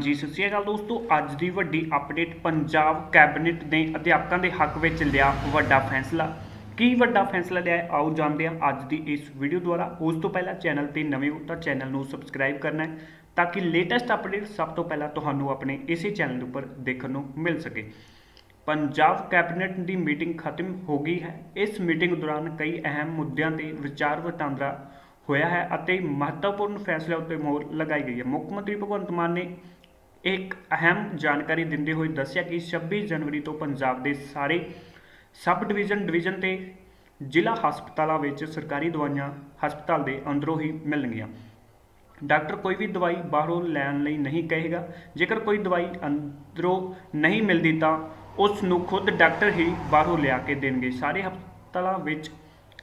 ਜੀ, ਸਤਿ ਸ਼੍ਰੀ ਅਕਾਲ ਦੋਸਤੋ। ਅੱਜ ਦੀ ਵੱਡੀ ਅਪਡੇਟ ਪੰਜਾਬ ਕੈਬਨਿਟ ਨੇ ਅਧਿਆਪਕਾਂ ਦੇ ਹੱਕ ਵਿੱਚ ਲਿਆ ਵੱਡਾ ਫੈਸਲਾ। ਕੀ ਵੱਡਾ ਫੈਸਲਾ ਲਿਆ ਆਓ ਜਾਣਦੇ ਹਾਂ ਅੱਜ ਦੀ ਇਸ ਵੀਡੀਓ ਦੁਆਰਾ। ਉਸ ਤੋਂ ਪਹਿਲਾਂ ਚੈਨਲ ਤੇ ਨਵੇਂ ਹੋ ਤਾਂ ਚੈਨਲ ਨੂੰ ਸਬਸਕ੍ਰਾਈਬ ਕਰਨਾ ਹੈ ਤਾਂ ਕਿ ਲੇਟੈਸਟ ਅਪਡੇਟ ਸਭ ਤੋਂ ਪਹਿਲਾਂ ਤੁਹਾਨੂੰ ਆਪਣੇ ਇਸੇ ਚੈਨਲ ਦੇ ਉੱਪਰ ਦੇਖਣ ਨੂੰ ਮਿਲ ਸਕੇ। ਪੰਜਾਬ ਕੈਬਨਿਟ ਦੀ ਮੀਟਿੰਗ ਖਤਮ ਹੋ ਗਈ ਹੈ। ਇਸ ਮੀਟਿੰਗ ਦੌਰਾਨ ਕਈ ਅਹਿਮ ਮੁੱਦਿਆਂ ਤੇ ਵਿਚਾਰ ਵਟਾਂਦਰਾ ਹੋਇਆ ਹੈ ਅਤੇ ਮਹੱਤਵਪੂਰਨ ਫੈਸਲਿਆਂ ਉੱਤੇ ਮੋਹਰ ਲਗਾਈ ਗਈ ਹੈ। ਮੁੱਖ ਮੰਤਰੀ ਭਗਵੰਤ ਮਾਨ ਨੇ ਇੱਕ ਅਹਿਮ ਜਾਣਕਾਰੀ ਦਿੰਦੇ ਹੋਏ ਦੱਸਿਆ ਕਿ 26 ਜਨਵਰੀ ਤੋਂ ਪੰਜਾਬ ਦੇ ਸਾਰੇ ਸਬ ਡਿਵੀਜ਼ਨ ਡਿਵੀਜ਼ਨ ਤੇ ਜ਼ਿਲ੍ਹਾ ਹਸਪਤਾਲਾਂ ਵਿੱਚ ਸਰਕਾਰੀ ਦਵਾਈਆਂ ਹਸਪਤਾਲ ਦੇ ਅੰਦਰੋਂ ਹੀ ਮਿਲਣਗੀਆਂ। ਡਾਕਟਰ ਕੋਈ ਵੀ ਦਵਾਈ ਬਾਹਰੋਂ ਲੈਣ ਲਈ ਨਹੀਂ ਕਹੇਗਾ। ਜੇਕਰ ਕੋਈ ਦਵਾਈ ਅੰਦਰੋਂ ਨਹੀਂ ਮਿਲਦੀ ਤਾਂ ਉਸ ਨੂੰ ਖੁਦ ਡਾਕਟਰ ਹੀ ਬਾਹਰੋਂ ਲਿਆ ਕੇ ਦੇਣਗੇ। ਸਾਰੇ ਹਸਪਤਾਲਾਂ ਵਿੱਚ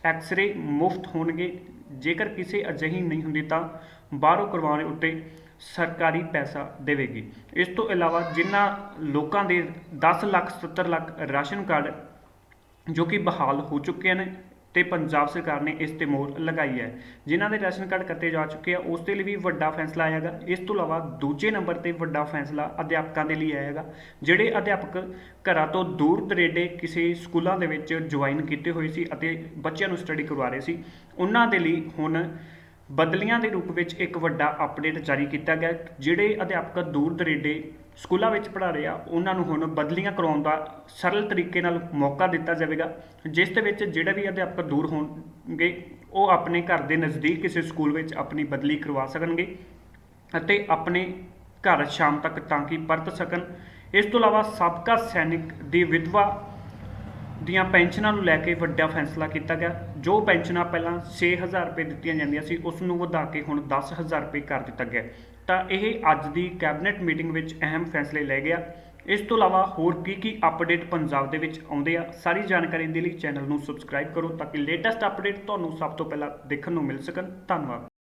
ਐਕਸ-ਰੇ ਮੁਫਤ ਹੋਣਗੇ। ਜੇਕਰ ਕਿਸੇ ਅਜਿਹੀ ਨਹੀਂ ਹੁੰਦੀ ਤਾਂ ਬਾਹਰੋਂ ਕਰਵਾਉਣ ਉੱਤੇ ਸਰਕਾਰੀ ਪੈਸਾ ਦੇਵੇਗੀ। ਇਸ ਤੋਂ ਇਲਾਵਾ ਜਿਨ੍ਹਾਂ ਲੋਕਾਂ ਦੇ 10 ਲੱਖ 70 ਲੱਖ ਰਾਸ਼ਨ ਕਾਰਡ ਜੋ ਕਿ ਬਹਾਲ ਹੋ ਚੁੱਕੇ ਨੇ ਤੇ ਪੰਜਾਬ ਸਰਕਾਰ ਨੇ ਇਸ ਤੇ ਮੋਹਰ ਲਗਾਈ ਹੈ। ਜਿਨ੍ਹਾਂ ਦੇ ਰਾਸ਼ਨ ਕਾਰਡ ਕੱਟੇ ਜਾ ਚੁੱਕੇ ਆ, ਉਸ ਦੇ ਲਈ ਵੀ ਵੱਡਾ ਫੈਸਲਾ ਆਇਆਗਾ ਇਸ ਤੋਂ ਇਲਾਵਾ ਦੂਜੇ ਨੰਬਰ ਤੇ ਵੱਡਾ ਫੈਸਲਾ ਅਧਿਆਪਕਾਂ ਦੇ ਲਈ ਆਇਆਗਾ ਜਿਹੜੇ ਅਧਿਆਪਕ ਘਰਾਂ ਤੋਂ ਦੂਰ ਦਰੇਡੇ ਕਿਸੇ ਸਕੂਲਾਂ ਦੇ ਵਿੱਚ ਜੁਆਇਨ ਕੀਤੇ ਹੋਏ ਸੀ ਅਤੇ ਬੱਚਿਆਂ ਨੂੰ ਸਟੱਡੀ ਕਰਵਾ ਰਹੇ ਸੀ, ਉਹਨਾਂ ਦੇ ਲਈ ਹੁਣ ਬਦਲੀਆਂ ਦੇ ਰੂਪ ਵਿੱਚ ਇੱਕ ਵੱਡਾ ਅਪਡੇਟ ਜਾਰੀ ਕੀਤਾ ਗਿਆ, ਜਿਹੜੇ ਅਧਿਆਪਕ ਦੂਰ ਦਰੇਡੇ ਸਕੂਲਾਂ ਵਿੱਚ ਪੜ੍ਹਾ ਰਹੇ ਆ, ਉਹਨਾਂ ਨੂੰ ਹੁਣ ਬਦਲੀਆਂ ਕਰਵਾਉਣ ਦਾ ਸਰਲ ਤਰੀਕੇ ਨਾਲ ਮੌਕਾ ਦਿੱਤਾ ਜਾਵੇਗਾ, ਜਿਸ ਦੇ ਵਿੱਚ ਜਿਹੜੇ ਵੀ ਅਧਿਆਪਕ ਦੂਰ ਹੋਣਗੇ, ਉਹ ਆਪਣੇ ਘਰ ਦੇ ਨਜ਼ਦੀਕ ਕਿਸੇ ਸਕੂਲ ਵਿੱਚ ਆਪਣੀ ਬਦਲੀ ਕਰਵਾ ਸਕਣਗੇ ਅਤੇ ਆਪਣੇ ਘਰ ਸ਼ਾਮ ਤੱਕ ਤਾਂ ਕਿ ਪਰਤ ਸਕਣ। ਇਸ ਤੋਂ ਇਲਾਵਾ ਸਾਬਕਾ ਸੈਨਿਕ ਦੀ ਵਿਧਵਾ ਦੀਆਂ ਪੈਨਸ਼ਨਾਂ ਨੂੰ ਲੈ ਕੇ ਵੱਡਾ ਫੈਸਲਾ ਕੀਤਾ ਗਿਆ। ਜੋ ਪੈਨਸ਼ਨਾਂ ਪਹਿਲਾਂ 6000 ਰੁਪਏ ਦਿੱਤੀਆਂ ਜਾਂਦੀਆਂ ਸੀ, ਉਸ ਨੂੰ ਵਧਾ ਕੇ ਹੁਣ 10000 ਰੁਪਏ ਕਰ ਦਿੱਤਾ ਗਿਆ ਤਾਂ ਇਹ ਅੱਜ ਦੀ ਕੈਬਨਿਟ ਮੀਟਿੰਗ ਵਿੱਚ ਅਹਿਮ ਫੈਸਲੇ ਲਏ ਗਿਆ। ਇਸ ਤੋਂ ਇਲਾਵਾ ਹੋਰ ਕੀ ਕੀ ਅਪਡੇਟ ਪੰਜਾਬ ਦੇ ਵਿੱਚ ਆਉਂਦੇ ਆ, ਸਾਰੀ ਜਾਣਕਾਰੀ ਦੇ ਲਈ ਚੈਨਲ ਨੂੰ ਸਬਸਕ੍ਰਾਈਬ ਕਰੋ ਤਾਂ ਕਿ ਲੇਟੈਸਟ ਅਪਡੇਟ ਤੁਹਾਨੂੰ ਸਭ ਤੋਂ ਪਹਿਲਾਂ ਦੇਖਣ ਨੂੰ ਮਿਲ ਸਕਣ। ਧੰਨਵਾਦ।